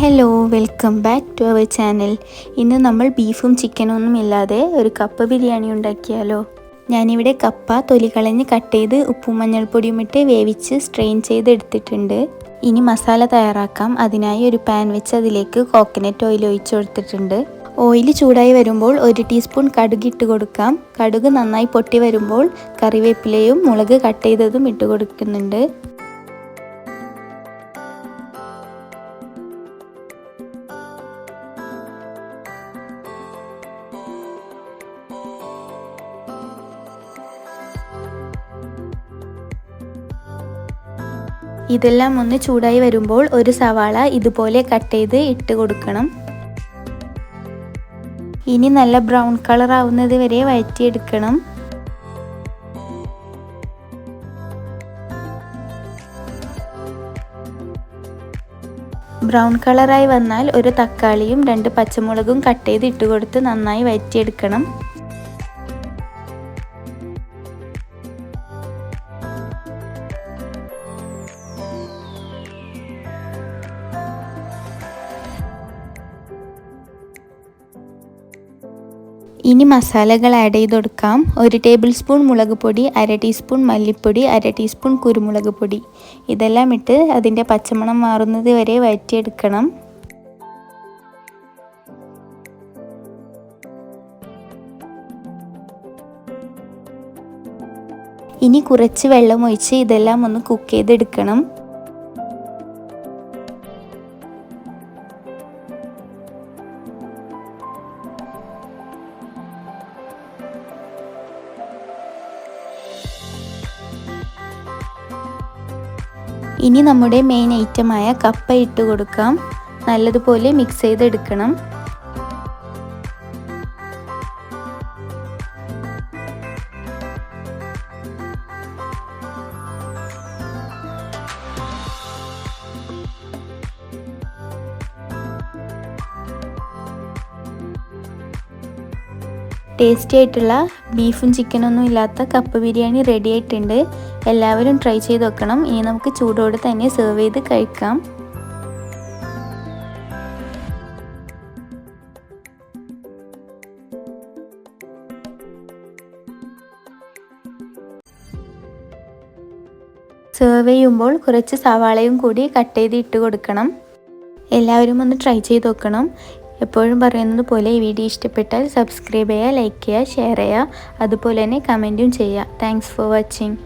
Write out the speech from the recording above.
Hello welcome back to our channel ഇന്ന് നമ്മൾ ബീഫും ചിക്കനും ഒന്നും ഇല്ലാതെ ഒരു കപ്പ ബിരിയാണി ഉണ്ടാക്കിയാലോ. ഞാനിവിടെ കപ്പ തൊലി കളഞ്ഞ് കട്ട് ചെയ്ത് ഉപ്പും മഞ്ഞൾപ്പൊടിയും ഇട്ട് വേവിച്ച് സ്ട്രെയിൻ ചെയ്ത് എടുത്തിട്ടുണ്ട്. ഇനി മസാല തയ്യാറാക്കാം. അതിനായി ഒരു പാൻ വെച്ച് അതിലേക്ക് കോക്കനട്ട് ഓയിൽ ഒഴിച്ചു കൊടുത്തിട്ടുണ്ട്. ഓയിൽ ചൂടായി വരുമ്പോൾ ഒരു ടീസ്പൂൺ കടുക് ഇട്ട് കൊടുക്കാം. കടുക് നന്നായി പൊട്ടി വരുമ്പോൾ കറിവേപ്പിലയും മുളക് കട്ട് ചെയ്തതും ഇട്ട് കൊടുക്കുന്നുണ്ട്. ഇതെല്ലാം ഒന്ന് ചൂടായി വരുമ്പോൾ ഒരു സവാള ഇതുപോലെ കട്ട് ചെയ്ത് ഇട്ട് കൊടുക്കണം. ഇനി നല്ല ബ്രൗൺ കളർ ആവുന്നത് വരെ വഴറ്റിയെടുക്കണം. ബ്രൗൺ കളറായി വന്നാൽ ഒരു തക്കാളിയും രണ്ട് പച്ചമുളകും കട്ട് ചെയ്ത് ഇട്ട് കൊടുത്ത് നന്നായി വഴറ്റിയെടുക്കണം. ഇനി മസാലകൾ ആഡ് ചെയ്ത് കൊടുക്കാം ഒരു ടേബിൾ സ്പൂൺ മുളക് പൊടി അര ടീസ്പൂൺ മല്ലിപ്പൊടി അര ടീസ്പൂൺ കുരുമുളക് പൊടി. ഇതെല്ലാം ഇട്ട് അതിന്റെ പച്ചമണം മാറുന്നത് വരെ വഴറ്റിയെടുക്കണം. ഇനി കുറച്ച് വെള്ളം ഒഴിച്ച് ഇതെല്ലാം ഒന്ന് കുക്ക് ചെയ്തെടുക്കണം. ഇനി നമ്മുടെ മെയിൻ ഐറ്റമായ കപ്പ ഇട്ട് കൊടുക്കാം. നല്ലതുപോലെ മിക്സ് ചെയ്തെടുക്കണം. ടേസ്റ്റി ആയിട്ടുള്ള ബീഫും ചിക്കനൊന്നും ഇല്ലാത്ത കപ്പ് ബിരിയാണി റെഡി ആയിട്ടുണ്ട്. എല്ലാവരും ട്രൈ ചെയ്ത് വെക്കണം ഇനി നമുക്ക് ചൂടോടെ തന്നെ സെർവ് ചെയ്ത് കഴിക്കാം. സെർവ് ചെയ്യുമ്പോൾ കുറച്ച് സവാളയും കൂടി കട്ട് ചെയ്ത് ഇട്ട് കൊടുക്കണം. എല്ലാവരും ഒന്ന് ട്രൈ ചെയ്ത് നോക്കണം. എപ്പോഴും പറയുന്നത് പോലെ ഈ വീഡിയോ ഇഷ്ടപ്പെട്ടാൽ സബ്സ്ക്രൈബ് ചെയ്യുക ലൈക്ക് ചെയ്യുക ഷെയർ ചെയ്യുക. അതുപോലെ തന്നെ കമന്റും ചെയ്യുക. Thanks for watching